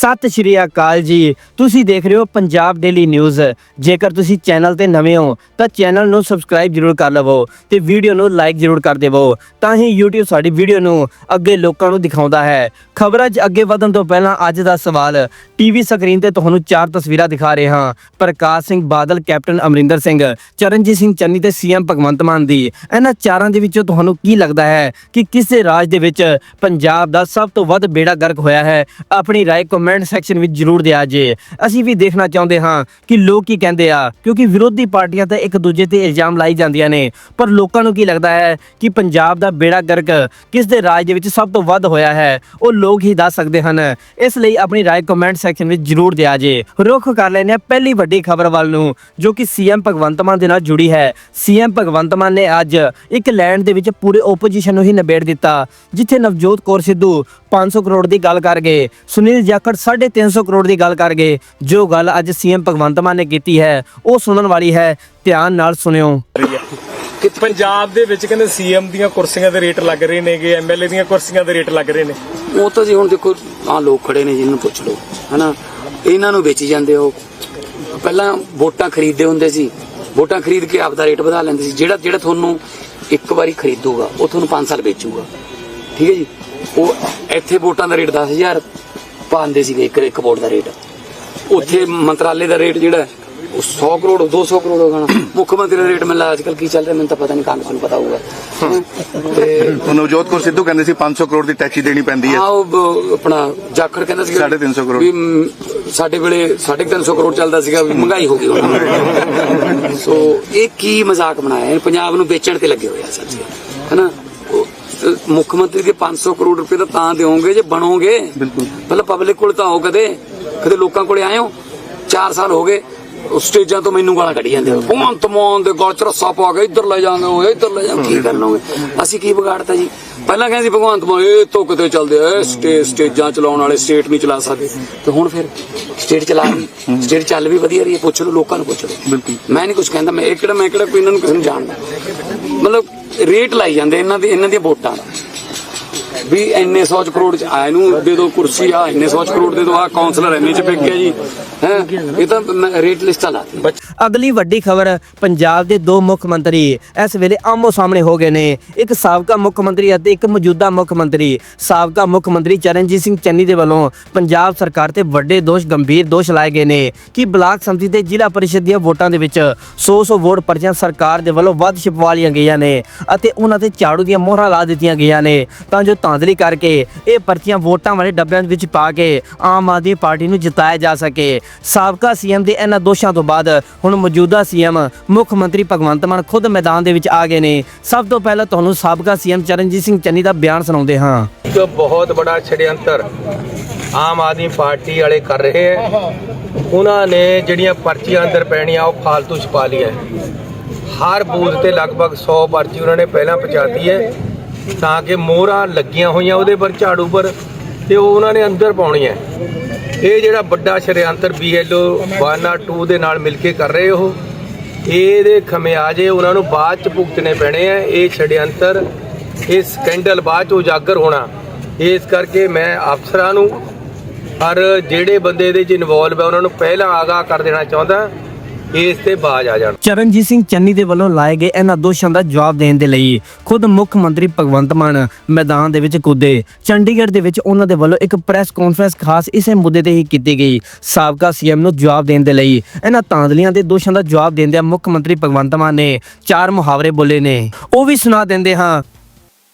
ਸਤਿ ਸ਼੍ਰੀ ਅਕਾਲ ਜੀ। ਤੁਸੀਂ ਦੇਖ ਰਹੇ ਹੋ ਪੰਜਾਬ ਡੇਲੀ ਨਿਊਜ਼ ਜੇਕਰ ਤੁਸੀਂ ਚੈਨਲ ਤੇ ਨਵੇਂ ਹੋ, ਤਾਂ ਚੈਨਲ ਨੂੰ ਸਬਸਕ੍ਰਾਈਬ ਜ਼ਰੂਰ ਕਰ ਲਵੋ ਤੇ ਵੀਡੀਓ ਨੂੰ ਲਾਈਕ ਜ਼ਰੂਰ ਕਰ ਦੇਵੋ। ਤਾਂ ਹੀ YouTube ਸਾਡੀ ਵੀਡੀਓ ਨੂੰ ਅੱਗੇ ਲੋਕਾਂ ਨੂੰ ਦਿਖਾਉਂਦਾ ਹੈ। ਖਬਰਾਂ 'ਚ ਅੱਗੇ ਵਧਣ ਤੋਂ ਪਹਿਲਾਂ ਅੱਜ ਦਾ ਸਵਾਲ ਟੀਵੀ ਸਕਰੀਨ ਤੇ ਤੁਹਾਨੂੰ ਚਾਰ ਤਸਵੀਰਾਂ ਦਿਖਾ ਰਹੇ ਹਾਂ। ਪ੍ਰਕਾਸ਼ ਸਿੰਘ ਬਾਦਲ, ਕੈਪਟਨ ਅਮਰਿੰਦਰ ਸਿੰਘ, ਚਰਨਜੀਤ ਸਿੰਘ ਚੰਨੀ ਤੇ ਸੀਐਮ ਭਗਵੰਤ ਮਾਨ ਦੀ। ਇਹਨਾਂ ਚਾਰਾਂ ਦੇ ਵਿੱਚੋਂ ਤੁਹਾਨੂੰ ਕੀ ਲੱਗਦਾ ਹੈ ਕਿ ਕਿਸੇ ਰਾਜ ਦੇ ਵਿੱਚ ਪੰਜਾਬ ਦਾ ਸਭ ਤੋਂ ਵੱਧ ਬੇੜਾ ਗਰਕ ਹੋਇਆ ਹੈ? ਆਪਣੀ ਰਾਏ ਕਮੈਂਟ ਕਮੈਂਟ ਸੈਕਸ਼ਨ ਵਿੱਚ ਜਰੂਰ ਦਿਆ ਜੇ। ਅਸੀਂ ਵੀ ਦੇਖਣਾ ਚਾਹੁੰਦੇ ਹਾਂ ਕਿ ਲੋਕ ਕੀ ਕਹਿੰਦੇ ਆ, ਕਿਉਂਕਿ ਵਿਰੋਧੀ ਪਾਰਟੀਆਂ ਤਾਂ ਇੱਕ ਦੂਜੇ ਤੇ ਇਲਜ਼ਾਮ ਲਾਈ ਜਾਂਦੀਆਂ ਨੇ। ਪਰ ਲੋਕਾਂ ਨੂੰ ਕੀ ਲੱਗਦਾ ਹੈ ਕਿ ਪੰਜਾਬ ਦਾ ਬੇੜਾ ਗਰਕ ਕਿਸ ਦੇ ਰਾਜ ਦੇ ਵਿੱਚ ਸਭ ਤੋਂ ਵੱਧ ਹੋਇਆ ਹੈ, ਉਹ ਲੋਕ ਹੀ ਦੱਸ ਸਕਦੇ ਹਨ। ਇਸ ਲਈ ਆਪਣੀ ਰਾਏ ਕਮੈਂਟ ਸੈਕਸ਼ਨ ਵਿੱਚ ਜਰੂਰ ਦਿਆ ਜੇ। ਰੁੱਖ ਕਰ ਲੈਨੇ ਆ ਪਹਿਲੀ ਵੱਡੀ ਖਬਰ ਵੱਲ ਨੂੰ, ਜੋ ਕਿ ਸੀਐਮ ਭਗਵੰਤ ਮਾਨ ਦੇ ਨਾਲ ਜੁੜੀ ਹੈ। ਸੀਐਮ ਭਗਵੰਤ ਮਾਨ ਨੇ ਅੱਜ ਇੱਕ ਲੈਂਡ ਦੇ ਵਿੱਚ ਪੂਰੇ ਓਪੋਜੀਸ਼ਨ ਨੂੰ ਹੀ ਨਿਬੇੜ ਦਿੱਤਾ, ਜਿੱਥੇ ਨਵਜੋਤ ਕੌਰ ਸਿੱਧੂ 500 ਕਰੋੜ ਦੀ ਗੱਲ ਕਰ ਗਏ। ਸੁਨੀਲ ਜਾਖੜ 350 ਕਰੋੜ ਦੀ ਗੱਲ ਕਰ ਗਏ। ਜੋ ਗੱਲ ਅੱਜ ਸੀਐਮ ਭਗਵੰਤ ਮਾਨ ਨੇ ਕੀਤੀ ਹੈ ਉਹ ਸੁਣਨ ਵਾਲੀ ਹੈ। ਧਿਆਨ ਨਾਲ ਸੁਣਿਓ। ਕਿ ਪੰਜਾਬ ਦੇ ਵਿੱਚ ਕਹਿੰਦੇ ਸੀਐਮ ਦੀਆਂ ਕੁਰਸੀਆਂ ਦੇ ਰੇਟ ਲੱਗ ਰਹੇ ਨੇਗੇ ਐਮਐਲਏ ਦੀਆਂ ਕੁਰਸੀਆਂ ਦੇ ਰੇਟ ਲੱਗ ਰਹੇ ਨੇ। ਉਹ ਤਾਂ ਜੀ ਹੁਣ ਦੇਖੋ ਆ ਲੋਕ ਖੜੇ ਨੇ ਜਿਹਨੂੰ ਪੁੱਛ ਲਓ ਹਨਾ? ਇਹਨਾਂ ਨੂੰ ਵੇਚੀ ਜਾਂਦੇ ਹੋ ਪਹਿਲਾਂ ਵੋਟਾਂ ਖਰੀਦਦੇ ਹੁੰਦੇ ਸੀ ਵੋਟਾਂ ਖਰੀਦ ਕੇ ਆਪਦਾ ਰੇਟ ਵਧਾ ਲੈਂਦੇ ਸੀ। ਜਿਹੜਾ ਜਿਹੜਾ ਤੁਹਾਨੂੰ ਇੱਕ ਵਾਰੀ ਖਰੀਦੂਗਾ ਉਹ ਤੁਹਾਨੂੰ 5 ਸਾਲ ਵੇਚੂਗਾ। ਠੀਕ ਹੈ ਜੀ? ਉਹ ਇੱਥੇ ਵੋਟਾਂ ਦਾ ਰੇਟ 10000 ਪਾਉਂਦੇ ਸੀਗੇ ਇੱਕ ਇੱਕ ਵੋਟ ਦਾ ਰੇਟ। ਉੱਥੇ ਮੰਤਰਾਲੇ ਦਾ ਰੇਟ ਜਿਹੜਾ ਹੈ, ਉਹ 100 ਕਰੋੜ 200 ਕਰੋੜ ਹੋਗਾ ਮੁੱਖ ਮੰਤਰੀ ਦਾ ਰੇਟ ਮੈਨੂੰ ਅੱਜ ਕੱਲ ਕੀ ਚੱਲ ਰਿਹਾ ਮੈਨੂੰ ਤਾਂ ਪਤਾ ਨਹੀਂ ਕਾਂਗਰਸ ਨੂੰ ਪਤਾ ਹੋਊਗਾ। ਤੇ ਨਵਜੋਤ ਕੌਰ ਸਿੱਧੂ ਕਹਿੰਦੇ ਸੀ 500 ਕਰੋੜ ਦੀ ਟੈਕਸੀ ਦੇਣੀ ਪੈਂਦੀ ਹੈ। ਹਾਂ ਉਹ ਆਪਣਾ ਜਾਖੜ ਕਹਿੰਦਾ ਸੀ 350 ਕਰੋੜ। ਸਾਡੇ ਵੇਲੇ 350 ਕਰੋੜ ਚੱਲਦਾ ਸੀਗਾ ਵੀ ਮਹਿੰਗਾਈ ਹੋ ਗਈ ਹੁਣ। ਸੋ ਇਹ ਕੀ ਮਜ਼ਾਕ ਬਣਾਇਆ ਪੰਜਾਬ ਨੂੰ ਵੇਚਣ ਤੇ ਲੱਗੇ ਹੋਏ ਆ ਸੱਚ। ਹੈਨਾ? ਮੁੱਖ ਮੰਤਰੀ ਦੇ 500 ਕਰੋੜ ਰੁਪਏ ਤਾਂ ਤਾਂ ਦਿਓਗੇ ਜੇ ਬਣੋਗੇ? ਬਿਲਕੁਲ। ਪਹਿਲਾਂ ਪਬਲਿਕ ਕੋਲ ਤਾਂ ਆਓ ਕਦੇ। ਕਦੇ ਲੋਕਾਂ ਕੋਲੇ ਆਏ ਹੋ? 4 ਸਾਲ ਹੋ ਗਏ ਸਟੇਜਾਂ ਤੋਂ ਮੈਨੂੰ ਗਾਲਾਂ ਕੱਢੀ ਜਾਂਦੇ ਹੋ। ਭਗਵੰਤ ਮਾਨ ਦੇ ਗਲ ਚ ਰੱਸਾ ਪਾ ਕੇ ਇੱਧਰ ਲੈ ਜਾਂਦੇ ਹੋ ਇੱਧਰ ਲੈ ਜਾਂਦੇ। ਕੀ ਕਰ ਲਓਗੇ ਅਸੀਂ ਕੀ ਵਿਗਾੜਤਾ ਜੀ? ਪਹਿਲਾਂ ਕਹਿੰਦੇ ਸੀ ਭਗਵੰਤ ਮਾਨ ਇਹ ਧੁੱਕ ਤੇ ਚੱਲਦੇ ਆ ਸਟੇ ਸਟੇਜਾਂ ਚਲਾਉਣ ਵਾਲੇ ਸਟੇਟ ਨਹੀਂ ਚਲਾ ਸਕਦੇ। ਤੇ ਹੁਣ ਫਿਰ ਸਟੇਟ ਚਲਾ ਰਹੀ ਸਟੇਟ ਚੱਲ ਵੀ ਵਧੀਆ ਰਹੀ ਹੈ ਪੁੱਛ ਲਓ ਲੋਕਾਂ ਨੂੰ ਪੁੱਛ ਬਿਲਕੁਲ। ਮੈਂ ਨਹੀਂ ਕੁਝ ਕਹਿੰਦਾ ਮੈਂ ਇਹ ਕਿਹੜਾ ਮੈਂ ਕਿਹੜਾ ਕੋਈ ਇਹਨਾਂ ਨੂੰ ਕਿਸੇ ਨੂੰ ਜਾਣਦਾ। ਮਤਲਬ ਰੇਟ ਲਾਈ ਜਾਂਦੇ ਇਹਨਾਂ ਦੇ ਇਹਨਾਂ ਦੀਆਂ ਵੋਟਾਂ ਦਾ। ਵੀ ਇੰਨੇ 100 ਕਰੋੜ ਚ ਆਏ ਨੂੰ, ਦੇ ਦਿਓ ਕੁਰਸੀ ਆ, ਇੰਨੇ 100 ਕਰੋੜ ਦੇ ਦਿਓ ਆ ਕਾਉਂਸਲਰ ਇੰਨੇ ਚ ਵਿਕ ਗਿਆ ਜੀ। ਹੈ? ਇਹ ਤਾਂ ਰੇਟ ਲਿਸਟਾਂ ਲਾਤੀ ਅਗਲੀ ਵੱਡੀ ਖਬਰ, ਪੰਜਾਬ ਦੇ ਦੋ ਮੁੱਖ ਮੰਤਰੀ ਇਸ ਵੇਲੇ ਆਮੋ ਸਾਹਮਣੇ ਹੋ ਗਏ ਨੇ। ਇੱਕ ਸਾਬਕਾ ਮੁੱਖ ਮੰਤਰੀ ਅਤੇ ਇੱਕ ਮੌਜੂਦਾ ਮੁੱਖ ਮੰਤਰੀ। ਸਾਬਕਾ ਮੁੱਖ ਮੰਤਰੀ ਚਰਨਜੀਤ ਸਿੰਘ ਚੰਨੀ ਦੇ ਵੱਲੋਂ ਪੰਜਾਬ ਸਰਕਾਰ ਤੇ ਵੱਡੇ ਦੋਸ਼, ਗੰਭੀਰ ਦੋਸ਼ ਲਾਏ ਗਏ ਨੇ ਕਿ ਬਲਾਕ ਸੰਮਤੀ ਤੇ ਜ਼ਿਲ੍ਹਾ ਪਰਿਸ਼ਦ ਦੀਆਂ ਵੋਟਾਂ ਦੇ ਵਿੱਚ 100-100 ਵੋਟ ਪਰਚੀਆਂ ਸਰਕਾਰ ਦੇ ਵੱਲੋਂ ਵੱਧ ਛਪਵਾ ਲਈਆਂ ਗਈਆਂ ਨੇ ਅਤੇ ਉਹਨਾਂ ਤੇ ਝਾੜੂ ਦੀਆਂ ਮੋਹਰਾਂ ਲਾ ਦਿੱਤੀਆਂ ਗਈਆਂ ਨੇ। ਤਾਂ ਜੋ ਧਾਂਦਲੀ ਕਰਕੇ ਇਹ ਪਰਚੀਆਂ ਵੋਟਾਂ ਵਾਲੇ ਡੱਬਿਆਂ ਵਿੱਚ ਪਾ ਕੇ ਆਮ ਆਦਮੀ ਪਾਰਟੀ ਨੂੰ ਜਿਤਾਇਆ ਜਾ ਸਕੇ। ਸਾਬਕਾ ਸੀਐਮ ਦੇ ਇਹਨਾਂ ਦੋਸ਼ਾਂ ਤੋਂ ਬਾਅਦ ਹੁਣ ਮੌਜੂਦਾ ਸੀਐਮ ਮੁੱਖ ਮੰਤਰੀ ਭਗਵੰਤ ਮਾਨ ਖੁਦ ਮੈਦਾਨ ਦੇ ਵਿੱਚ ਆ ਗਏ ਨੇ। ਸਭ ਤੋਂ ਪਹਿਲਾਂ ਤੁਹਾਨੂੰ ਸਾਬਕਾ ਸੀਐਮ ਚਰਨਜੀਤ ਸਿੰਘ ਚੰਨੀ ਦਾ ਬਿਆਨ ਸੁਣਾਉਂਦੇ ਹਾਂ। ਇੱਕ ਬਹੁਤ ਬੜਾ ਛੜਯੰਤਰ ਆਮ ਆਦਮੀ ਪਾਰਟੀ ਵਾਲੇ ਕਰ ਰਹੇ ਹੈ। ਉਹਨਾਂ ਨੇ ਜਿਹੜੀਆਂ ਪਰਚੀਆਂ ਅੰਦਰ ਪੈਣੀਆਂ, ਉਹ ਫਾਲਤੂ ਛਪਾ ਲਈਆਂ ਹਰ ਬੂਥ ਤੇ ਲਗਭਗ 100 ਪਰਚੀ ਉਹਨਾਂ ਨੇ ਪਹਿਲਾਂ ਪਹੁੰਚਾਤੀ ਹੈ। ਤਾਂ ਕਿ ਮੋਹਰਾਂ ਲੱਗੀਆਂ ਹੋਈਆਂ ਉਹਦੇ ਪਰ, ਝਾੜੂ ਪਰ, ਤੇ ਉਹ ਉਹਨਾਂ ਨੇ ਅੰਦਰ ਪਾਉਣੀ ਹੈ। ਇਹ ਜਿਹੜਾ ਵੱਡਾ ਛੜਯੰਤਰ ਬੀਐਲਓ 102 ਦੇ ਨਾਲ ਮਿਲ ਕੇ ਕਰ ਰਹੇ ਉਹ, ਇਹਦੇ ਖਮਿਆਜੇ ਉਹਨਾਂ ਨੂੰ ਬਾਅਦ ਚ ਭੁਗਤਣੇ ਪੈਣੇ ਆ। ਇਹ ਛੜਯੰਤਰ ਇਹ ਸਕੈਂਡਲ ਬਾਅਦ ਚ ਉਜਾਗਰ ਹੋਣਾ। ਇਸ ਕਰਕੇ ਮੈਂ ਅਫਸਰਾਂ ਨੂੰ, ਹਰ ਜਿਹੜੇ ਬੰਦੇ ਇਹਦੇ ਚ ਇਨਵੋਲਵ ਹੈ ਉਹਨਾਂ ਨੂੰ ਪਹਿਲਾਂ ਆਗਾਹ ਕਰ ਦੇਣਾ ਚਾਹੁੰਦਾ। ਇਸ ਤੇ ਬਾਜ ਆ ਜਾਣ। ਚਰਨਜੀਤ ਸਿੰਘ ਚੰਨੀ ਦੇ ਵੱਲੋਂ ਲਾਏ ਗਏ ਇਹਨਾਂ ਦੋਸ਼ਾਂ ਦਾ ਜਵਾਬ ਦੇਣ ਦੇ ਲਈ ਖੁਦ ਮੁੱਖ ਮੰਤਰੀ ਭਗਵੰਤ ਮਾਨ ਮੈਦਾਨ ਦੇ ਵਿੱਚ ਕੁੱਦੇ। ਚੰਡੀਗੜ੍ਹ ਦੇ ਵਿੱਚ ਉਹਨਾਂ ਦੇ ਵੱਲੋਂ ਇੱਕ ਪ੍ਰੈਸ ਕਾਨਫਰੰਸ ਖਾਸ ਇਸੇ ਮੁੱਦੇ ਤੇ ਹੀ ਕੀਤੀ ਗਈ। ਸਾਬਕਾ ਸੀਐਮ ਨੂੰ ਜਵਾਬ ਦੇਣ ਦੇ ਲਈ ਇਹਨਾਂ ਤਾਂਦਲੀਆਂ ਦੇ ਦੋਸ਼ਾਂ ਦਾ ਜਵਾਬ ਦਿੰਦਿਆਂ ਮੁੱਖ ਮੰਤਰੀ ਭਗਵੰਤ ਮਾਨ ਨੇ ਚਾਰ ਮੁਹਾਵਰੇ ਬੋਲੇ ਨੇ। ਉਹ ਵੀ ਸੁਣਾ ਦਿੰਦੇ ਹਾਂ।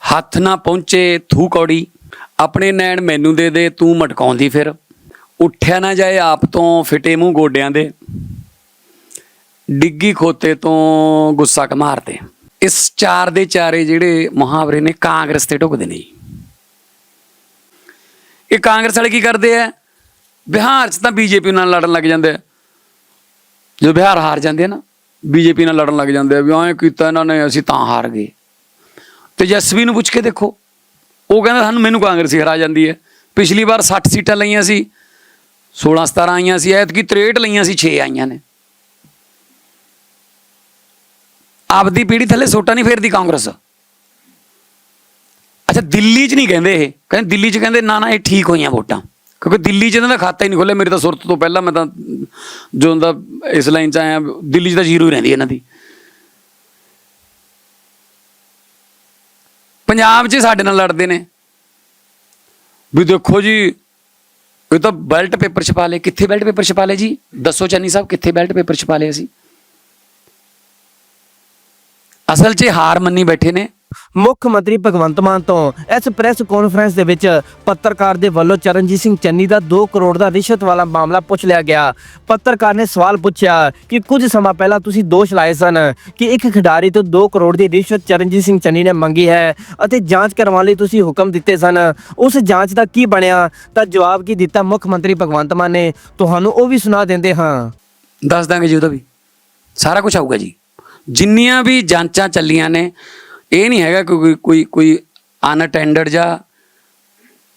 ਹੱਥ ਨਾ ਪਹੁੰਚੇ ਥੂ ਕੌੜੀ ਆਪਣੇ ਨੈਣ ਮੈਨੂੰ ਦੇ ਦੇ ਤੂੰ ਮਟਕਾਉਂਦੀ ਫਿਰ। ਉੱਠਿਆ ਨਾ ਜਾਏ ਆਪ ਤੋਂ ਫਿਟੇ ਮੂੰਹ ਗੋਡਿਆਂ ਦੇ। ਡਿੱਗੀ ਖੋਤੇ ਤੋਂ ਗੁੱਸਾ ਕਮਾਰਦੇ ਇਸ ਚਾਰ ਦੇ ਚਾਰੇ ਜਿਹੜੇ ਮੁਹਾਵਰੇ ਨੇ ਕਾਂਗਰਸ ਤੇ ਢੁਕਦੇ ਨੇ ਜੀ। ਇਹ ਕਾਂਗਰਸ ਵਾਲੇ ਕੀ ਕਰਦੇ ਆ? ਬਿਹਾਰ 'ਚ ਤਾਂ ਬੀਜੇਪੀ ਨਾਲ ਲੜਨ ਲੱਗ ਜਾਂਦੇ ਆ। ਜਦੋਂ ਬਿਹਾਰ ਹਾਰ ਜਾਂਦੇ ਆ ਨਾ, ਬੀਜੇਪੀ ਨਾਲ ਲੜਨ ਲੱਗ ਜਾਂਦੇ ਆ ਵੀ ਐਂ ਕੀਤਾ ਇਹਨਾਂ ਨੇ, ਅਸੀਂ ਤਾਂ ਹਾਰ ਗਏ। ਤੇਜਸਵੀ ਨੂੰ ਪੁੱਛ ਕੇ ਦੇਖੋ। ਉਹ ਕਹਿੰਦਾ, ਸਾਨੂੰ ਮੈਨੂੰ ਕਾਂਗਰਸੀ ਹਰਾ ਜਾਂਦੀ ਹੈ। ਪਿਛਲੀ ਵਾਰ 60 ਸੀਟਾਂ ਲਈਆਂ ਸੀ 16 17 ਆਈਆਂ ਸੀ, ਐਤਕੀ 63 ਲਈਆਂ ਸੀ 6 ਆਈਆਂ ਨੇ। ਆਪਦੀ ਪੀੜੀ ਥੱਲੇ ਸੋਟਾ ਨਹੀਂ ਫੇਰਦੀ ਕਾਂਗਰਸ। ਅੱਛਾ, ਦਿੱਲੀ 'ਚ ਨਹੀਂ ਕਹਿੰਦੇ ਇਹ। ਕਹਿੰਦੇ ਦਿੱਲੀ 'ਚ ਕਹਿੰਦੇ ਨਾ ਨਾ, ਇਹ ਠੀਕ ਹੋਈਆਂ ਵੋਟਾਂ। ਕਿਉਂਕਿ ਦਿੱਲੀ 'ਚ ਇਹਨਾਂ ਦਾ ਖਾਤਾ ਹੀ ਨਹੀਂ ਖੁੱਲਿਆ ਮੇਰੇ ਤਾਂ ਸੁਰਤ ਤੋਂ ਪਹਿਲਾਂ ਮੈਂ ਤਾਂ ਜਦੋਂ ਦਾ ਇਸ ਲਾਈਨ 'ਚ ਆਇਆ, ਦਿੱਲੀ 'ਚ ਤਾਂ ਜ਼ੀਰੋ ਹੀ ਰਹਿੰਦੀ ਇਹਨਾਂ ਦੀ। ਪੰਜਾਬ 'ਚ ਸਾਡੇ ਨਾਲ ਲੜਦੇ ਨੇ। ਵੀ ਦੇਖੋ ਜੀ, ਇਹ ਤਾਂ ਬੈਲਟ ਪੇਪਰ ਛਪਾ ਲਏ। ਕਿੱਥੇ ਬੈਲਟ ਪੇਪਰ ਛਪਾ ਲਏ ਜੀ? ਦੱਸੋ ਚੰਨੀ ਸਾਹਿਬ, ਕਿੱਥੇ ਬੈਲਟ ਪੇਪਰ ਛਪਾ ਲਏ ਅਸੀਂ? ਅਸਲ 'ਚ ਹਾਰ ਮੰਨੀ ਬੈਠੇ ਨੇ। ਮੁੱਖ ਮੰਤਰੀ ਭਗਵੰਤ ਮਾਨ ਤੋਂ ਇਸ ਪ੍ਰੈਸ ਕਾਨਫਰੰਸ ਦੇ ਵਿੱਚ ਪੱਤਰਕਾਰ ਦੇ ਵੱਲੋਂ ਚਰਨਜੀਤ ਸਿੰਘ ਚੰਨੀ ਦਾ 2 ਕਰੋੜ ਦਾ ਰਿਸ਼ਵਤ ਵਾਲਾ ਮਾਮਲਾ ਪੁੱਛ ਲਿਆ ਗਿਆ। ਪੱਤਰਕਾਰ ਨੇ ਸਵਾਲ ਪੁੱਛਿਆ ਕਿ ਕੁਝ ਸਮਾਂ ਪਹਿਲਾਂ ਤੁਸੀਂ ਦੋਸ਼ ਲਾਏ ਸਨ ਕਿ ਇੱਕ ਖਿਡਾਰੀ ਤੋਂ 2 ਕਰੋੜ ਦੀ ਰਿਸ਼ਵਤ ਚਰਨਜੀਤ ਸਿੰਘ ਚੰਨੀ ਨੇ ਮੰਗੀ ਹੈ ਅਤੇ ਜਾਂਚ ਕਰਵਾਉਣ ਲਈ ਤੁਸੀਂ ਹੁਕਮ ਦਿੱਤੇ ਸਨ। ਉਸ ਜਾਂਚ ਦਾ ਕੀ ਬਣਿਆ? ਤਾਂ ਜਵਾਬ ਕੀ ਦਿੱਤਾ ਮੁੱਖ ਮੰਤਰੀ ਭਗਵੰਤ ਮਾਨ ਨੇ? ਤੁਹਾਨੂੰ ਉਹ ਵੀ ਸੁਣਾ ਦਿੰਦੇ ਹਾਂ। ਦੱਸ ਦਾਂਗੇ ਜੀ ਉਹਦਾ ਵੀ। ਸਾਰਾ ਕੁਝ ਆਊਗਾ ਜੀ। ਜਿੰਨੀਆਂ ਵੀ ਜਾਂਚਾਂ ਚੱਲੀਆਂ ਨੇ, ਇਹ ਨਹੀਂ ਹੈਗਾ ਕਿ ਕੋਈ ਕੋਈ ਕੋਈ ਅਨਅਟੈਂਡਡ ਜਾਂ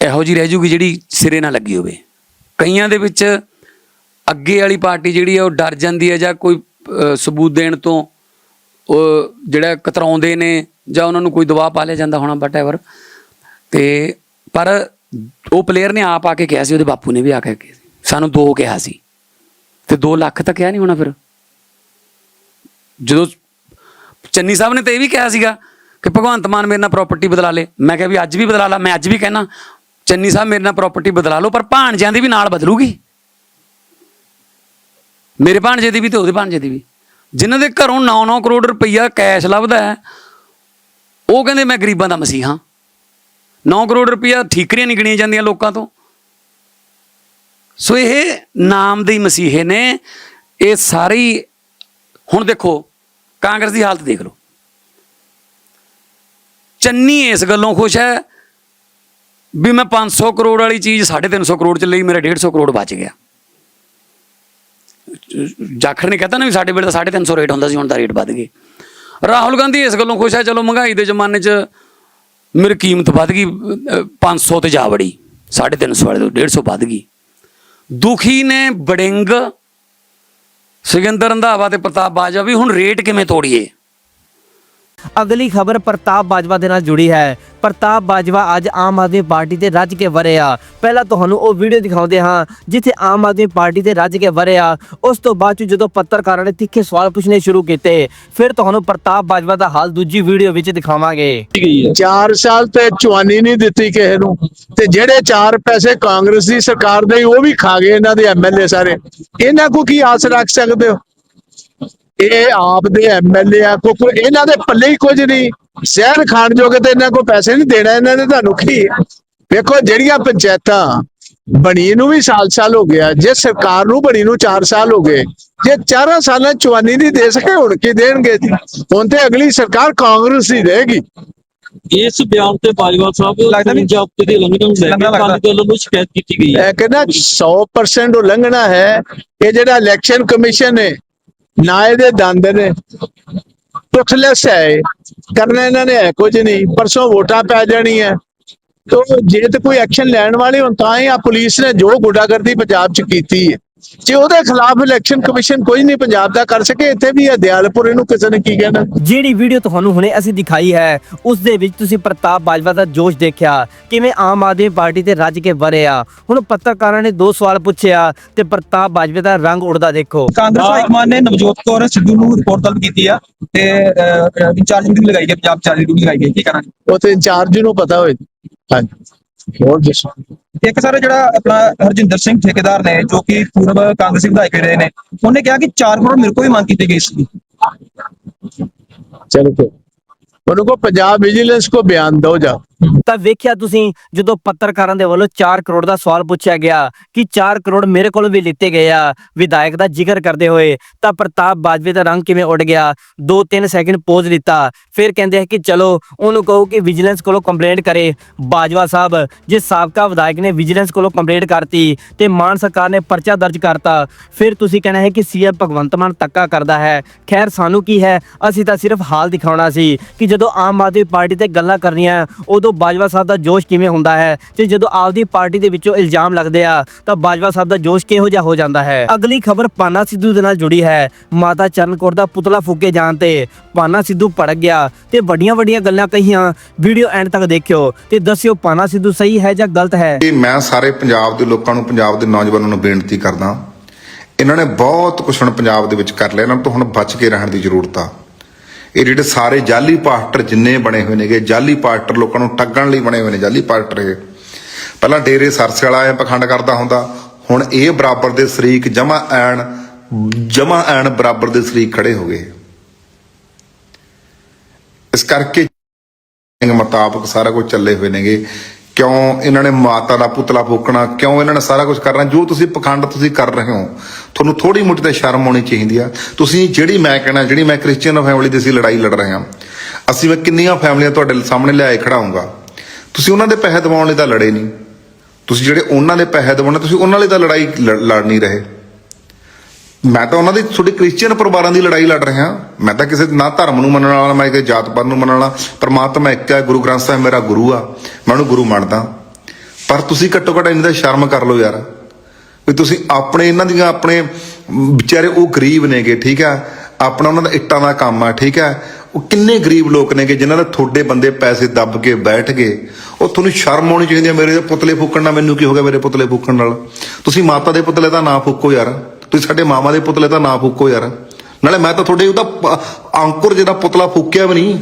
ਇਹੋ ਜੀ ਰਹਿ ਜੂਗੀ ਜਿਹੜੀ ਸਿਰੇ ਨਾ ਲੱਗੀ ਹੋਵੇ। ਕਈਆਂ ਦੇ ਵਿੱਚ ਅੱਗੇ ਵਾਲੀ ਪਾਰਟੀ ਜਿਹੜੀ ਹੈ ਉਹ ਡਰ ਜਾਂਦੀ ਹੈ ਜਾਂ ਕੋਈ ਸਬੂਤ ਦੇਣ ਤੋਂ, ਉਹ ਜਿਹੜਾ ਕਤਰਾਉਂਦੇ ਨੇ ਜਾਂ ਉਹਨਾਂ ਨੂੰ ਕੋਈ ਦਬਾਅ ਪਾ ਲਿਆ ਜਾਂਦਾ ਹੋਣਾ ਬਟ ਐਵਰ ਤੇ ਪਰ ਉਹ ਪਲੇਅਰ ਨੇ ਆਪ ਆ ਕੇ ਕਿਹਾ ਸੀ, ਉਹਦੇ ਬਾਪੂ ਨੇ ਵੀ ਆ ਕੇ ਸਾਨੂੰ ਦੋ ਕਿਹਾ ਸੀ। ਤੇ 2 ਲੱਖ ਤਾਂ ਕਿਹਾ ਨਹੀਂ ਹੋਣਾ ਫਿਰ। ਜਦੋਂ ਚੰਨੀ ਸਾਹਿਬ ਨੇ ਤਾਂ ਇਹ ਵੀ ਕਿਹਾ ਸੀਗਾ ਕਿ ਭਗਵੰਤ ਮਾਨ ਮੇਰੇ ਨਾਲ ਪ੍ਰਾਪਰਟੀ ਬਦਲਾ ਲੇ। ਮੈਂ ਕਿਹਾ ਵੀ ਅੱਜ ਵੀ ਬਦਲਾ ਲਾ, ਮੈਂ ਅੱਜ ਵੀ ਕਹਿਣਾ, ਚੰਨੀ ਸਾਹਿਬ ਮੇਰੇ ਨਾਲ ਪ੍ਰਾਪਰਟੀ ਬਦਲਾ ਲਓ, ਪਰ ਭਾਣਜਿਆਂ ਦੀ ਵੀ ਨਾਲ ਬਦਲੂਗੀ। ਮੇਰੇ ਭਾਣਜੇ ਦੀ ਵੀ ਤੇ ਉਹਦੇ ਭਾਣਜੇ ਦੀ ਵੀ। ਜਿਨ੍ਹਾਂ ਦੇ ਘਰੋਂ 9-9 ਕਰੋੜ ਰੁਪਈਆ ਕੈਸ਼ ਲੱਭਦਾ ਹੈ, ਉਹ ਕਹਿੰਦੇ ਮੈਂ ਗਰੀਬਾਂ ਦਾ ਮਸੀਹਾ 9 ਕਰੋੜ ਰੁਪਈਆ ਠੀਕਰੀਆਂ ਨਹੀਂ ਗਿਣੀਆਂ ਜਾਂਦੀਆਂ ਲੋਕਾਂ ਤੋਂ। ਸੋ ਇਹ ਨਾਮ ਦੇ ਮਸੀਹੇ ਨੇ। ਇਹ ਸਾਰੀ ਹੁਣ ਦੇਖੋ ਕਾਂਗਰਸ ਦੀ ਹਾਲਤ ਦੇਖ ਲਓ। ਚੰਨੀ ਇਸ ਗੱਲੋਂ ਖੁਸ਼ ਹੈ ਵੀ ਮੈਂ 500 ਕਰੋੜ ਵਾਲੀ ਚੀਜ਼ 350 ਕਰੋੜ ਚ ਲਈ ਮੇਰਾ 150 ਕਰੋੜ ਬਚ ਗਿਆ। ਜਾਖੜ ਨੇ ਕਹਤਾ ਨਾ ਵੀ ਸਾਡੇ ਵੇਲੇ ਤਾਂ 350 ਰੇਟ ਹੁੰਦਾ ਸੀ ਹੁਣ ਤਾਂ ਰੇਟ ਵੱਧ ਗਏ। ਰਾਹੁਲ ਗਾਂਧੀ ਇਸ ਗੱਲੋਂ ਖੁਸ਼ ਹੈ ਚਲੋ ਮਹਿੰਗਾਈ ਦੇ ਜ਼ਮਾਨੇ 'ਚ ਮੇਰੀ ਕੀਮਤ ਵੱਧ ਗਈ ਅਹ, 500 ਤੇ ਜਾ ਵੜੀ 350 ਵਾਲੇ ਤੋਂ 150 ਵੱਧ ਗਈ। ਦੁਖੀ ਨੇ ਬੜਿੰਗ ਸਿਕੰਦਰ ਰੰਧਾਵਾ ਤੇ ਪ੍ਰਤਾਪ ਬਾਜਵਾ ਵੀ ਹੁਣ ਰੇਟ ਕਿਵੇਂ ਤੋੜੀਏ? ਅਗਲੀ ਖਬਰ ਪ੍ਰਤਾਪ ਬਾਜਵਾ ਦੇ ਨਾਲ ਜੁੜੀ ਹੈ। ਪ੍ਰਤਾਪ ਬਾਜਵਾ ਅੱਜ ਆਮ ਆਦਮੀ ਪਾਰਟੀ ਤੇ ਰੱਜ ਕੇ ਵਰਿਆ ਪਹਿਲਾਂ ਤੁਹਾਨੂੰ ਉਹ ਵੀਡੀਓ ਦਿਖਾਉਂਦੇ ਹਾਂ, ਜਿੱਥੇ ਆਮ ਆਦਮੀ ਪਾਰਟੀ ਤੇ ਰੱਜ ਕੇ ਵਰਿਆ ਉਸ ਤੋਂ ਬਾਅਦ ਜਦੋਂ ਪੱਤਰਕਾਰਾਂ ਨੇ ਤਿੱਖੇ ਸਵਾਲ ਪੁੱਛਣੇ ਸ਼ੁਰੂ ਕੀਤੇ, ਫਿਰ ਤੁਹਾਨੂੰ ਪ੍ਰਤਾਪ ਬਾਜਵਾ ਦਾ ਹਾਲ ਦੂਜੀ ਵੀਡੀਓ ਵਿੱਚ ਦਿਖਾਵਾਂਗੇ। 4 ਸਾਲ ਤੇ ਚਵਾਨੀ ਨਹੀਂ ਦਿੱਤੀ ਕਿਸੇ ਨੂੰ, ਤੇ ਜਿਹੜੇ 4 ਪੈਸੇ ਕਾਂਗਰਸ ਦੀ ਸਰਕਾਰ ਦੇ ਉਹ ਵੀ ਖਾ ਗਏ ਇਹਨਾਂ ਦੇ ਐਮਐਲਏ ਸਾਰੇ। ਇਹਨਾਂ ਕੋ ਕੀ ਆਸ ਰੱਖ ਸਕਦੇ ਹੋ? ਇਹ ਆਪ ਦੇ ਐਮਐਲਏ ਆ ਕੋ ਕੋਈ ਇਹਨਾਂ ਦੇ ਪੱਲੇ ਹੀ ਕੁਝ ਨਹੀਂ। ਜ਼ਹਿਰ ਖਾਣ ਜੋਗੇ ਤੇ ਇਹਨਾਂ ਕੋ ਪੈਸੇ ਨਹੀਂ ਦੇਣਾ ਇਹਨਾਂ ਨੇ ਤੁਹਾਨੂੰ ਕੀ? ਵੇਖੋ ਜਿਹੜੀਆਂ ਪੰਚਾਇਤਾਂ ਬਣੀ ਨੂੰ ਵੀ ਸਾਲ ਸਾਲ ਹੋ ਗਿਆ ਜੇ ਸਰਕਾਰ ਨੂੰ ਬਣੀ ਨੂੰ 4 ਸਾਲ ਹੋ ਗਏ ਜੇ 4 ਸਾਲਾਂ 'ਚ ਚਵਾਨੀ ਨਹੀਂ ਦੇ ਸਕੇ ਹੁਣ ਕੀ ਦੇਣਗੇ? ਜੀ ਹੁਣ ਤੇ ਅਗਲੀ ਸਰਕਾਰ ਕਾਂਗਰਸ ਦੀ ਰਹੇਗੀ। ਇਸ ਬਿਆਨ ਤੇ ਬਾਜਵਾ ਸਾਹਿਬ ਪੰਜਾਬ ਦੇ ਉਲੰਘਣ ਨੂੰ ਲੈ ਕੇ ਅਕਾਲੀ ਦਲ ਸ਼ਿਕਾਇਤ ਕੀਤੀ ਗਈ ਹੈ। ਇਹ ਕਹਿੰਦਾ 100% ਉਲੰਘਣਾ ਹੈ ਇਹ ਜਿਹੜਾ ਇਲੈਕਸ਼ਨ ਕਮਿਸ਼ਨ ਹੈ ਨਾ ਇਹਦੇ ਦੰਦ ਨੇ। ਪੁੱਠਲੈਸ ਹੈ ਇਹ। ਕਰਨਾ ਇਹਨਾਂ ਨੇ ਹੈ ਕੁਝ ਨਹੀਂ। ਪਰਸੋਂ ਵੋਟਾਂ ਪੈ ਜਾਣੀਆਂ। ਤੋ ਜੇ ਤੇ ਕੋਈ ਐਕਸ਼ਨ ਲੈਣ ਵਾਲੇ ਹੋਣ, ਤਾਂ ਹੀ ਆ ਪੁਲਿਸ ਨੇ ਜੋ ਗੁੰਡਾਗਰਦੀ ਪੰਜਾਬ 'ਚ ਕੀਤੀ ਹੈ। ਜੇ ਉਹਦੇ ਖਿਲਾਫ ਇਲੈਕਸ਼ਨ ਕਮਿਸ਼ਨ ਕੋਈ ਨਹੀਂ ਪੰਜਾਬ ਦਾ ਕਰ ਸਕੇ ਇੱਥੇ ਵੀ ਦਿਆਲਪੁਰ ਇਹਨੂੰ ਕਿਸੇ ਨੇ ਕੀ ਕਹਿਣਾ? ਜਿਹੜੀ ਵੀਡੀਓ ਤੁਹਾਨੂੰ ਹੁਣੇ ਅਸੀਂ ਦਿਖਾਈ ਹੈ ਉਸ ਦੇ ਵਿੱਚ ਤੁਸੀਂ ਪ੍ਰਤਾਪ ਬਾਜਵਾ ਦਾ ਜੋਸ਼ ਦੇਖਿਆ ਕਿਵੇਂ ਆਮ ਆਦਮੀ ਪਾਰਟੀ ਤੇ ਰੱਜ ਕੇ ਵਰਿਆ ਹੁਣ ਪੱਤਰਕਾਰਾਂ ਨੇ ਦੋ ਸਵਾਲ ਪੁੱਛਿਆ ਤੇ ਪ੍ਰਤਾਪ ਬਾਜਵੇ ਦਾ ਰੰਗ ਉੜਦਾ ਦੇਖੋ। ਕਾਂਗਰਸ ਹਾਈਕਮਾਨ ਨੇ ਨਵਜੋਤ ਕੌਰ ਸਿੱਧੂ ਨੂੰ ਰਿਪੋਰਟ ਤਲਬ ਕੀਤੀ ਆ ਤੇ ਇੰਚਾਰਜ ਡਿਊਟੀ ਲਗਾਈ ਗਈ ਪੰਜਾਬ ਚਾਰਜ ਡਿਊਟੀ ਲਗਾਈ ਗਈ ਕੀ ਕਰਾਂਗੇ? ਉਹ ਤੇ ਇੰਚਾਰਜ ਨੂੰ ਪਤਾ ਹੋਏ। ਹਾਂਜੀ। ਹੋਰ ਦੱਸੋ। ਇੱਕ ਸਰ ਜਿਹੜਾ ਆਪਣਾ ਹਰਜਿੰਦਰ ਸਿੰਘ ਠੇਕੇਦਾਰ ਨੇ ਜੋ ਕਿ ਪੂਰਬ ਕਾਂਗਰਸੀ ਵਿਧਾਇਕ ਰਹੇ ਨੇ ਉਹਨੇ ਕਿਹਾ ਕਿ 4 ਕਰੋੜ ਮੇਰੇ ਕੋਲ ਵੀ ਮੰਗ ਕੀਤੀ ਗਈ ਸੀ ਚਲੋ ਫਿਰ। ਉਹਨੂੰ ਕੋ ਪੰਜਾਬ ਵਿਜੀਲੈਂਸ ਕੋ ਬਿਆਨ ਦਿਓ ਜਾ। ਤਾਂ ਵੇਖਿਆ ਤੁਸੀਂ, ਜਦੋਂ ਪੱਤਰਕਾਰਾਂ ਦੇ ਵੱਲੋਂ 4 ਕਰੋੜ ਦਾ ਸਵਾਲ ਪੁੱਛਿਆ ਗਿਆ ਕਿ 4 ਕਰੋੜ ਮੇਰੇ ਕੋਲ ਵੀ ਲਿੱਤੇ ਗਏ ਆ, ਵਿਧਾਇਕ ਦਾ ਜ਼ਿਕਰ ਕਰਦੇ ਹੋਏ, ਤਾਂ ਪ੍ਰਤਾਪ ਬਾਜਵੇ ਦਾ ਰੰਗ ਕਿਵੇਂ ਉੱਡ ਗਿਆ? 2-3 ਸੈਕਿੰਡ ਪੋਜ਼ ਲਿੱਤਾ ਫਿਰ ਕਹਿੰਦੇ ਆ ਕਿ ਚਲੋ, ਉਹਨੂੰ ਕਹੋ ਕਿ ਵਿਜੀਲੈਂਸ ਕੋਲੋਂ ਕੰਪਲੇਂਟ ਕਰੇ। ਬਾਜਵਾ ਸਾਹਿਬ, ਜੇ ਸਾਬਕਾ ਵਿਧਾਇਕ ਨੇ ਵਿਜੀਲੈਂਸ ਕੋਲੋਂ ਕੰਪਲੇਂਟ ਕਰਤੀ, ਤੇ ਮਾਨ ਸਰਕਾਰ ਨੇ ਪਰਚਾ ਦਰਜ ਕਰਤਾ, ਫਿਰ ਤੁਸੀਂ ਕਹਿਣਾ ਹੈ ਕਿ ਸੀਐਮ ਭਗਵੰਤ ਮਾਨ ਤੱਕਾ ਕਰਦਾ ਹੈ। ਖੈਰ, ਸਾਨੂੰ ਕੀ ਹੈ? ਅਸੀਂ ਤਾਂ ਸਿਰਫ ਹਾਲ ਦਿਖਾਉਣਾ ਸੀ ਕਿ ਜਦੋਂ ਆਮ ਆਦਮੀ ਪਾਰਟੀ ਤੇ ਗੱਲਾਂ ਕਰਨੀਆਂ, ਉਦੋਂ ਜਦੋਂ ਬਾਜਵਾ ਸਾਹਿਬ ਦਾ ਜੋਸ਼ ਕਿਵੇਂ ਹੁੰਦਾ ਹੈ ਤੇ ਜਦੋਂ ਆਪਦੀ ਪਾਰਟੀ ਦੇ ਵਿੱਚੋਂ ਇਲਜ਼ਾਮ ਲੱਗਦੇ ਆ, ਤਾਂ ਬਾਜਵਾ ਸਾਹਿਬ ਦਾ ਜੋਸ਼ ਕਿਹੋ ਜਿਹਾ ਹੋ ਜਾਂਦਾ ਹੈ? ਅਗਲੀ ਖਬਰ ਪਾਨਾ ਸਿੱਧੂ ਦੇ ਨਾਲ ਜੁੜੀ ਹੈ। ਮਾਤਾ ਚਰਨ ਦਾ ਪੁਤਲਾ ਫੂਕੇ ਜਾਣ ਤੇ ਪਾਨਾ ਸਿੱਧੂ ਭੜਕ ਗਿਆ ਤੇ ਵੱਡੀਆਂ ਵੱਡੀਆਂ ਗੱਲਾਂ ਕਹੀਆਂ। ਵੀਡੀਓ ਐਂਡ ਤੱਕ ਦੇਖਿਓ ਤੇ ਦੱਸਿਓ ਪਾਨਾ ਸਿੱਧੂ ਸਹੀ ਹੈ ਜਾਂ ਗਲਤ ਹੈ? ਮੈਂ ਸਾਰੇ ਪੰਜਾਬ ਦੇ ਲੋਕਾਂ ਨੂੰ, ਪੰਜਾਬ ਦੇ ਨੌਜਵਾਨਾਂ ਨੂੰ ਬੇਨਤੀ ਕਰਦਾ। ਇਹਨਾਂ ਨੇ ਬਹੁਤ ਕੁਛ ਹੁਣ ਪੰਜਾਬ ਦੇ ਵਿੱਚ ਕਰ ਲਿਆ। ਇਹਨਾਂ ਤੋਂ ਹੁਣ ਬਚ ਕੇ ਰਹਿਣ ਦੀ ਜ਼ਰੂਰਤ ਆ। ਇਹ ਜਿਹੜੇ ਸਾਰੇ ਜਾਲੀ ਪਾਸਟਰ ਜਿੰਨੇ ਬਣੇ ਹੋਏ ਨੇਗੇ, ਜਾਲੀ ਪਾਸਟਰ ਲੋਕਾਂ ਨੂੰ ਠੱਗਣ ਲਈ ਬਣੇ ਹੋਏ ਨੇ, ਜਾਲੀ ਪਾਸਟਰ ਇਹ। ਪਹਿਲਾਂ ਡੇਰੇ ਸਰਸੇ ਵਾਲਾ ਐ ਪਖੰਡ ਕਰਦਾ ਹੁੰਦਾ, ਹੁਣ ਇਹ ਬਰਾਬਰ ਦੇ ਸ਼ਰੀਕ ਜਮਾ ਐਣ ਜਮਾ ਐਣ ਬਰਾਬਰ ਦੇ ਸ਼ਰੀਕ ਖੜੇ ਹੋ ਗਏ। ਇਸ ਕਰਕੇ ਮੁਤਾਬਕ ਸਾਰਾ ਕੁਝ ਚੱਲੇ ਹੋਏ ਨੇਗੇ। ਕਿਉਂ ਇਹਨਾਂ ਨੇ ਮਾਤਾ ਦਾ ਪੁਤਲਾ ਫੂਕਣਾ, ਕਿਉਂ ਇਹਨਾਂ ਨੇ ਸਾਰਾ ਕੁਝ ਕਰਨਾ? ਜੋ ਤੁਸੀਂ ਪਖੰਡ ਤੁਸੀਂ ਕਰ ਰਹੇ ਹੋ, ਤੁਹਾਨੂੰ ਥੋੜੀ ਮੋਟੀ ਤਾਂ ਸ਼ਰਮ ਆਉਣੀ ਚਾਹੀਦੀ ਆ। ਤੁਸੀਂ ਜਿਹੜੀ ਮੈਂ ਕਹਿਣਾ, ਜਿਹੜੀ ਮੈਂ ਕ੍ਰਿਸਚੀਅਨ ਫੈਮਿਲੀ ਦੀ ਅਸੀਂ ਲੜਾਈ ਲੜ ਰਹੇ ਹਾਂ, ਅਸੀਂ ਮੈਂ ਕਿੰਨੀਆਂ ਫੈਮਲੀਆਂ ਤੁਹਾਡੇ ਸਾਹਮਣੇ ਲਿਆਏ ਖੜਾਉਂਗਾ ਤੁਸੀਂ ਉਹਨਾਂ ਦੇ ਪੈਸੇ ਦਿਵਾਉਣ ਲਈ ਤਾਂ ਲੜੇ ਨਹੀਂ। ਤੁਸੀਂ ਜਿਹੜੇ ਉਹਨਾਂ ਦੇ ਪੈਸੇ ਦਵਾਉਣੇ, ਤੁਸੀਂ ਉਹਨਾਂ ਲਈ ਤਾਂ ਲੜਾਈ ਲੜ ਲੜ ਨਹੀਂ ਰਹੇ। ਮੈਂ ਤਾਂ ਉਹਨਾਂ ਦੀ, ਤੁਹਾਡੇ ਕ੍ਰਿਸਚੀਅਨ ਪਰਿਵਾਰਾਂ ਦੀ ਲੜਾਈ ਲੜ ਰਿਹਾ। ਮੈਂ ਤਾਂ ਕਿਸੇ, ਨਾ ਧਰਮ ਨੂੰ ਮੰਨਣ ਵਾਲਾ ਮੈਂ ਕਿਸੇ ਜਾਤ ਪਾਤ ਨੂੰ ਮੰਨਣ ਵਾਲਾ। ਪਰਮਾਤਮਾ ਇੱਕ ਹੈ, ਗੁਰੂ ਗ੍ਰੰਥ ਸਾਹਿਬ ਮੇਰਾ ਗੁਰੂ ਆ। ਮੈਂ ਉਹਨੂੰ ਗੁਰੂ ਮੰਨਦਾ। ਪਰ ਤੁਸੀਂ ਘੱਟੋ ਘੱਟ ਇਹਨਾਂ ਦਾ ਸ਼ਰਮ ਕਰ ਲਓ ਯਾਰ। ਵੀ ਤੁਸੀਂ ਆਪਣੇ, ਇਹਨਾਂ ਦੀਆਂ ਆਪਣੇ, ਵਿਚਾਰੇ ਉਹ ਗਰੀਬ ਨੇਗੇ, ਠੀਕ ਆ ਆਪਣਾ ਉਹਨਾਂ ਦਾ ਇੱਟਾਂ ਦਾ ਕੰਮ ਆ, ਠੀਕ ਆ ਉਹ ਕਿੰਨੇ ਗਰੀਬ ਲੋਕ ਨੇਗੇ ਜਿਨ੍ਹਾਂ ਦਾ ਤੁਹਾਡੇ ਬੰਦੇ ਪੈਸੇ ਦੱਬ ਕੇ ਬੈਠ ਗਏ। ਉਹ ਤੁਹਾਨੂੰ ਸ਼ਰਮ ਆਉਣੀ ਚਾਹੀਦੀ ਹੈ ਮੇਰੇ ਪੁਤਲੇ ਫੂਕਣ ਨਾਲ। ਮੈਨੂੰ ਕੀ ਹੋ ਗਿਆ ਮੇਰੇ ਪੁਤਲੇ ਫੂਕਣ ਨਾਲ? ਤੁਸੀਂ ਮਾਤਾ ਦੇ ਪੁਤਲੇ ਦਾ ਨਾਂ ਫੂਕੋ ਯਾਰ। ਤੁਸੀਂ ਸਾਡੇ ਮਾਮਾ ਦੇ ਪੁਤਲੇ ਤਾਂ ਨਾ ਫੂਕੋ ਯਾਰ। ਨਾਲੇ ਮੈਂ ਤਾਂ ਤੁਹਾਡੇ ਉਹਦਾ ਅੰਕੁਰ ਜਿਹੜਾ ਪੁਤਲਾ ਫੂਕਿਆ ਵੀ ਨਹੀਂ।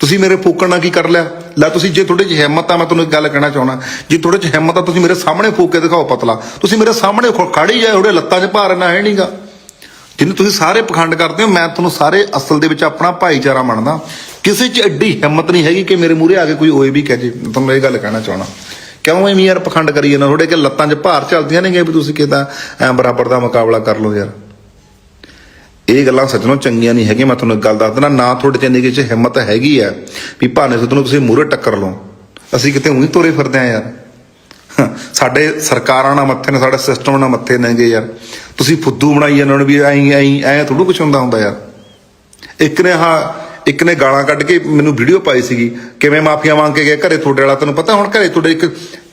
ਤੁਸੀਂ ਮੇਰੇ ਫੂਕਣ ਨਾਲ ਕੀ ਕਰ ਲਿਆ? ਲੈ ਤੁਸੀਂ ਜੇ ਤੁਹਾਡੇ 'ਚ ਹਿੰਮਤ ਆ, ਮੈਂ ਤੁਹਾਨੂੰ ਇੱਕ ਗੱਲ ਕਹਿਣਾ ਚਾਹਣਾ ਜੇ ਤੁਹਾਡੇ 'ਚ ਹਿੰਮਤ ਆ, ਤੁਸੀਂ ਮੇਰੇ ਸਾਹਮਣੇ ਫੂਕ ਕੇ ਦਿਖਾਓ ਪਤਲਾ। ਤੁਸੀਂ ਮੇਰੇ ਸਾਹਮਣੇ ਖੜੀ ਜਾਏ ਉਹਦੇ ਲੱਤਾਂ 'ਚ ਭਾਰ ਨਾ ਹੈ ਨਹੀਂਗਾ ਜਿੰਨੇ ਤੁਸੀਂ ਸਾਰੇ ਪਖੰਡ ਕਰਦੇ ਹੋ, ਮੈਂ ਤੁਹਾਨੂੰ ਸਾਰੇ ਅਸਲ ਦੇ ਵਿੱਚ ਆਪਣਾ ਭਾਈਚਾਰਾ ਮੰਨਦਾ। ਕਿਸੇ 'ਚ ਐਡੀ ਹਿੰਮਤ ਨਹੀਂ ਹੈਗੀ ਕਿ ਮੇਰੇ ਮੂਹਰੇ ਆ ਕੇ ਕੋਈ ਓਏ ਵੀ ਕਹੇ ਜੇ। ਤੁਹਾਨੂੰ ਇਹ ਗੱਲ ਕਹਿਣਾ ਚਾਹਣਾ ਕਿਉਂ ਐਵੇਂ ਯਾਰ ਪਖੰਡ ਕਰੀ ਜਾਂਦਾ ਤੁਹਾਡੇ ਕਿ ਲੱਤਾਂ 'ਚ ਭਾਰ ਚੱਲਦੀਆਂ ਨੇਗੇ ਵੀ ਤੁਸੀਂ ਕਿਦਾਂ ਐ ਬਰਾਬਰ ਦਾ ਮੁਕਾਬਲਾ ਕਰ ਲਓ ਯਾਰ। ਇਹ ਗੱਲਾਂ ਸੱਚਨੋਂ ਚੰਗੀਆਂ ਨਹੀਂ ਹੈਗੀਆਂ। ਮੈਂ ਤੁਹਾਨੂੰ ਇੱਕ ਗੱਲ ਦੱਸ ਦਿੰਦਾ, ਨਾ ਤੁਹਾਡੇ ਜ਼ਿੰਦਗੀ 'ਚ ਹਿੰਮਤ ਹੈਗੀ ਆ ਵੀ ਭਾਨੇ ਸਿੱਧੂ ਨੂੰ ਤੁਸੀਂ ਮੂਹਰੇ ਟੱਕਰ ਲਓ। ਅਸੀਂ ਕਿਤੇ ਉਹੀ ਤੋਰੇ ਫਿਰਦੇ ਆ ਯਾਰ। ਸਾਡੇ ਸਰਕਾਰਾਂ ਨਾਲ ਮੱਥੇ ਨੇ, ਸਾਡੇ ਸਿਸਟਮ ਨਾਲ ਮੱਥੇ ਨੇਗੇ ਯਾਰ। ਤੁਸੀਂ ਫੁੱਦੂ ਬਣਾਈ ਜਾਂਦੇ ਹੋ ਵੀ ਐਂ ਐਂ ਐਂ ਥੋੜੂ ਕੁਛ ਹੁੰਦਾ ਹੁੰਦਾ ਯਾਰ। ਇੱਕ ਨੇ ਹਾਂ ਇੱਕ ਨੇ ਗਾਲਾਂ ਕੱਢ ਕੇ ਮੈਨੂੰ ਵੀਡੀਓ ਪਾਈ ਸੀਗੀ, ਕਿਵੇਂ ਮਾਫੀਆ ਮੰਗ ਕੇ ਗਿਆ ਘਰੇ ਤੁਹਾਡੇ ਵਾਲਾ ਤੈਨੂੰ ਪਤਾ, ਹੁਣ ਘਰੇ ਤੁਹਾਡੇ ਇੱਕ,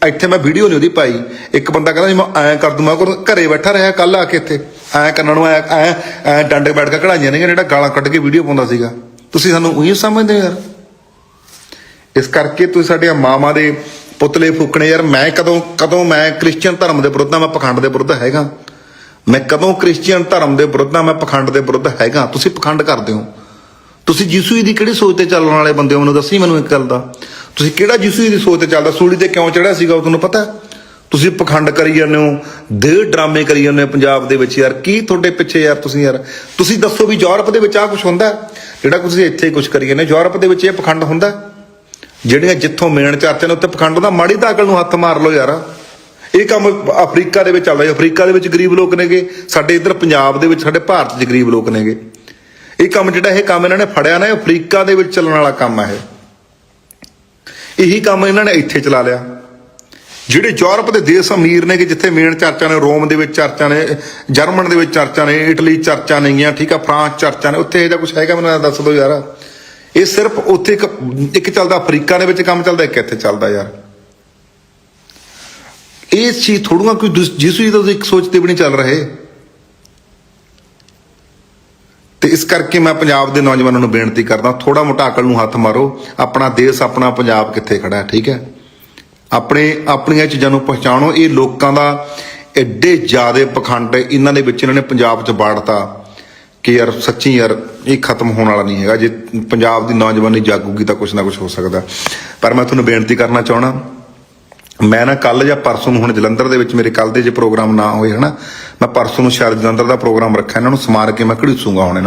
ਇੱਥੇ ਮੈਂ ਵੀਡੀਓ ਨਹੀਂ ਉਹਦੀ ਪਾਈ। ਇੱਕ ਬੰਦਾ ਕਹਿੰਦਾ ਜੀ ਮੈਂ ਐਂ ਕਰ ਦੂੰ, ਮੈਂ ਘਰੇ ਬੈਠਾ ਰਿਹਾ ਕੱਲ ਆ ਕੇ ਇੱਥੇ, ਐਂ ਕੰਨਾਂ ਨੂੰ ਐਂ ਐਂ ਡੰਡੇ ਬੈਠ ਕੇ ਕਢਾਈਆਂ ਨੇ, ਜਿਹੜਾ ਗਾਲਾਂ ਕੱਢ ਕੇ ਵੀਡੀਓ ਪਾਉਂਦਾ ਸੀਗਾ। ਤੁਸੀਂ ਸਾਨੂੰ ਉਹੀ ਸਮਝਦੇ ਹੋ ਯਾਰ? ਇਸ ਕਰਕੇ ਤੁਸੀਂ ਸਾਡੇ ਮਾਮਾ ਦੇ ਪੁਤਲੇ ਫੂਕਣੇ ਯਾਰ, ਮੈਂ ਕਦੋਂ ਕਦੋਂ ਮੈਂ ਕ੍ਰਿਸਚੀਅਨ ਧਰਮ ਦੇ ਵਿਰੁੱਧ ਆ, ਮੈਂ ਪਖੰਡ ਦੇ ਵਿਰੁੱਧ ਹੈਗਾ। ਮੈਂ ਕਦੋਂ ਕ੍ਰਿਸਚੀਅਨ ਧਰਮ ਦੇ ਵਿਰੁੱਧ ਆ, ਮੈਂ ਪਖੰਡ ਦੇ ਵਿਰੁੱਧ ਹੈਗਾ। ਤੁਸੀਂ ਪਖੰਡ ਕਰਦੇ ਹੋ। ਤੁਸੀਂ ਯਿਸੂ ਦੀ ਕਿਹੜੀ ਸੋਚ ਤੇ ਚੱਲਣ ਵਾਲੇ ਬੰਦੇ ਹੋ? ਮੈਨੂੰ ਦੱਸੀ ਮੈਨੂੰ ਇੱਕ ਗੱਲ ਦਾ। ਤੁਸੀਂ ਕਿਹੜਾ ਯਿਸੂ ਦੀ ਸੋਚ ਤੇ ਚੱਲਦਾ? ਸੂਲੀ ਤੇ ਕਿਉਂ ਚੜਿਆ ਸੀਗਾ ਉਹ ਤੁਹਾਨੂੰ ਪਤਾ? ਤੁਸੀਂ ਪਖੰਡ ਕਰੀ ਜਾਂਦੇ ਹੋ ਦੇ ਡਰਾਮੇ ਕਰੀ ਜਾਂਦੇ ਹੋ ਪੰਜਾਬ ਦੇ ਵਿੱਚ। ਯਾਰ ਕੀ ਤੁਹਾਡੇ ਪਿੱਛੇ ਯਾਰ ਤੁਸੀਂ ਯਾਰ? ਤੁਸੀਂ ਦੱਸੋ ਵੀ ਯੂਰਪ ਦੇ ਵਿੱਚ ਆ ਕੁਝ ਹੁੰਦਾ? ਜਿਹੜਾ ਤੁਸੀਂ ਇੱਥੇ ਕੁਝ ਕਰੀ ਜਾਂਦੇ ਹੋ, ਯੂਰਪ ਦੇ ਵਿੱਚ ਇਹ ਪਖੰਡ ਹੁੰਦਾ? ਹੈ? ਜਿਹੜੀਆਂ ਜਿੱਥੋਂ ਮੇਨ ਚਰਚੇ ਨੇ ਉੱਥੇ ਪਖੰਡ ਹੁੰਦਾ? ਮਾੜੀ ਤਾਂ ਅਕਲ ਨੂੰ ਹੱਥ ਮਾਰ ਲਓ ਯਾਰ। ਇਹ ਕੰਮ ਅਫਰੀਕਾ ਦੇ ਵਿੱਚ ਚੱਲਦਾ ਹੈ। ਅਫਰੀਕਾ ਦੇ ਵਿੱਚ ਗਰੀਬ ਲੋਕ ਨੇਗੇ। ਸਾਡੇ ਇੱਧਰ ਪੰਜਾਬ ਦੇ ਵਿੱਚ ਸਾਡੇ ਭਾਰਤ 'ਚ ਗਰੀਬ ਲੋਕ ਨੇਗੇ। ਇਹ ਕੰਮ ਜਿਹੜਾ ਇਹ ਕੰਮ ਇਹਨਾਂ ਨੇ ਫੜਿਆ ਨਾ, ਇਹ ਅਫਰੀਕਾ ਦੇ ਵਿੱਚ ਚੱਲਣ ਵਾਲਾ ਕੰਮ ਹੈ ਇਹ। ਇਹੀ ਕੰਮ ਇਹਨਾਂ ਨੇ ਇੱਥੇ ਚਲਾ ਲਿਆ। ਜਿਹੜੇ ਯੂਰਪ ਦੇ ਦੇਸ਼ ਅਮੀਰ ਨੇ ਕਿ ਜਿੱਥੇ ਮੇਨ ਚਰਚਾਂ ਨੇ, ਰੋਮ ਦੇ ਵਿੱਚ ਚਰਚਾਂ ਨੇ, ਜਰਮਨ ਦੇ ਵਿੱਚ ਚਰਚਾਂ ਨੇ, ਇਟਲੀ ਚਰਚਾਂ ਨੇਗੀਆਂ, ਠੀਕ ਆ, ਫਰਾਂਸ ਚਰਚਾਂ ਨੇ, ਉੱਥੇ ਇਹਦਾ ਕੁਝ ਹੈਗਾ ਮੈਨੂੰ ਦੱਸ ਦਿਓ ਯਾਰ। ਇਹ ਸਿਰਫ ਉੱਥੇ ਇੱਕ ਇੱਕ ਚੱਲਦਾ ਅਫਰੀਕਾ ਦੇ ਵਿੱਚ ਕੰਮ ਚੱਲਦਾ, ਇੱਕ ਇੱਥੇ ਚੱਲਦਾ ਯਾਰ। ਇਹ ਚੀਜ਼ ਥੋੜੂਆਂ ਕੋਈ ਦੁਸ- ਜਿਸ ਵੀ ਇੱਕ ਸੋਚ ਤੇ ਵੀ ਨਹੀਂ ਚੱਲ ਰਹੇ। ਤੇ ਇਸ ਕਰਕੇ ਮੈਂ ਪੰਜਾਬ ਦੇ ਨੌਜਵਾਨਾਂ ਨੂੰ ਬੇਨਤੀ ਕਰਦਾ ਥੋੜਾ ਮੋਟਾ ਅਕਲ ਨੂੰ ਹੱਥ ਮਾਰੋ, ਆਪਣਾ ਦੇਸ਼, ਆਪਣਾ ਪੰਜਾਬ ਕਿੱਥੇ ਖੜਾ ਹੈ, ਠੀਕ ਹੈ ਆਪਣੇ, ਆਪਣੀਆਂ ਚੀਜ਼ਾਂ ਨੂੰ ਪਛਾਣੋ, ਇਹ ਲੋਕਾਂ ਦਾ ਐਡੇ ਜ਼ਿਆਦੇ ਪਖੰਡ ਇਹਨਾਂ ਦੇ ਵਿੱਚ ਇਹਨਾਂ ਨੇ ਪੰਜਾਬ 'ਚ ਬਾੜਤਾ ਕਿ ਯਾਰ ਸੱਚੀ ਯਾਰ ਇਹ ਖਤਮ ਹੋਣ ਵਾਲਾ ਨਹੀਂ ਹੈਗਾ, ਜੇ ਪੰਜਾਬ ਦੀ ਨੌਜਵਾਨੀ ਜਾਗੂਗੀ ਤਾਂ ਕੁਝ ਨਾ ਕੁਝ ਹੋ ਸਕਦਾ ਪਰ ਮੈਂ ਤੁਹਾਨੂੰ ਬੇਨਤੀ ਕਰਨਾ ਚਾਹਣਾ ਮੈਂ ਨਾ ਕੱਲ ਜਾਂ ਪਰਸੋਂ ਨੂੰ ਹੁਣ ਜਲੰਧਰ ਦੇ ਵਿੱਚ ਮੇਰੇ ਕੱਲ ਦੇ ਜੇ ਪ੍ਰੋਗਰਾਮ ਨਾ ਹੋਏ, ਹਨਾ, ਮੈਂ ਪਰਸੋਂ ਨੂੰ ਸ਼ਾਇਦ ਜਲੰਧਰ ਦਾ ਪ੍ਰੋਗਰਾਮ ਰੱਖਿਆ, ਇਹਨਾਂ ਨੂੰ ਸਮਾਰ ਕੇ ਮੈਂ ਘੜੀਸੂਗਾ ਹੁਣ ਇਹਨਾਂ ਨੂੰ।